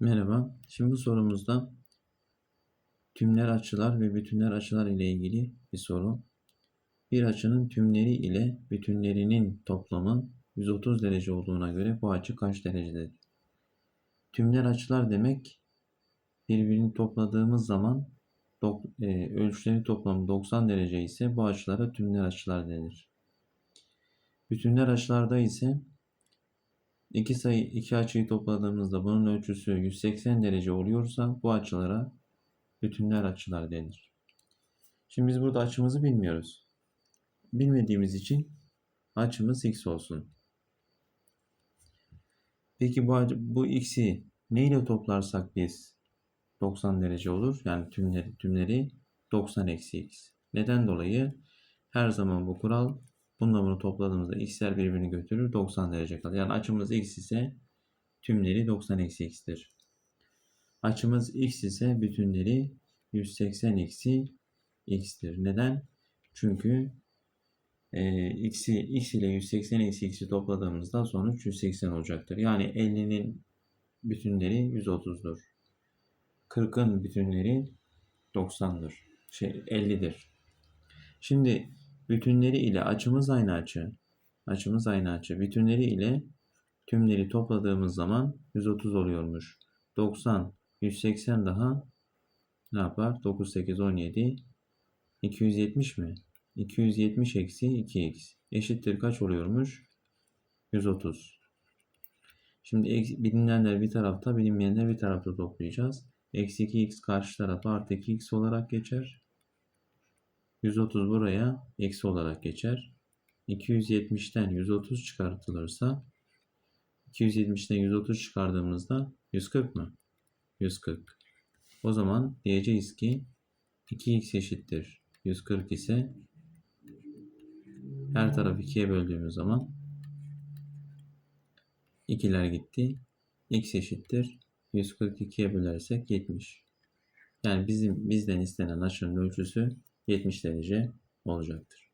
Merhaba. Şimdi bu sorumuzda tümler açılar ve bütünler açılar ile ilgili bir soru. Bir açının tümleri ile bütünlerinin toplamı 130 derece olduğuna göre bu açı kaç derecedir? Tümler açılar demek birbirini topladığımız zaman e, ölçüleri toplamı 90 derece ise bu açılara tümler açılar denir. Bütünler açılarda ise İki sayı iki açıyı topladığımızda bunun ölçüsü 180 derece oluyorsa bu açılara bütünler açılar denir. Şimdi biz burada açımızı bilmiyoruz. Bilmediğimiz için açımız x olsun. Peki bu, bu x'i neyle toplarsak biz 90 derece olur? Yani tümleri, tümleri 90 eksi x. Neden dolayı? Her zaman bu kural bununla bunu topladığımızda x'ler birbirini götürür 90 derece kalır. Yani açımız x ise tümleri 90 eksi x'tir. Açımız x ise bütünleri 180 eksi x'tir. Neden? Çünkü e, x'i x ile 180 eksi x'i topladığımızda sonuç 180 olacaktır. Yani 50'nin bütünleri 130'dur. 40'ın bütünleri 90'dır. Şey 50'dir. Şimdi bütünleri ile açımız aynı açı. Açımız aynı açı. Bütünleri ile tümleri topladığımız zaman 130 oluyormuş. 90, 180 daha ne yapar? 9, 8, 17, 270 mi? 270 eksi 2x eşittir kaç oluyormuş? 130. Şimdi bilinenler bir tarafta, bilinmeyenler bir tarafta toplayacağız. Eksi 2x karşı tarafa artı 2x olarak geçer. 130 buraya eksi olarak geçer. 270'ten 130 çıkartılırsa 270'ten 130 çıkardığımızda 140 mı? 140. O zaman diyeceğiz ki 2x eşittir 140 ise her tarafı 2'ye böldüğümüz zaman 2'ler gitti. x eşittir 142'ye bölersek 70. Yani bizim bizden istenen açının ölçüsü 70 derece olacaktır.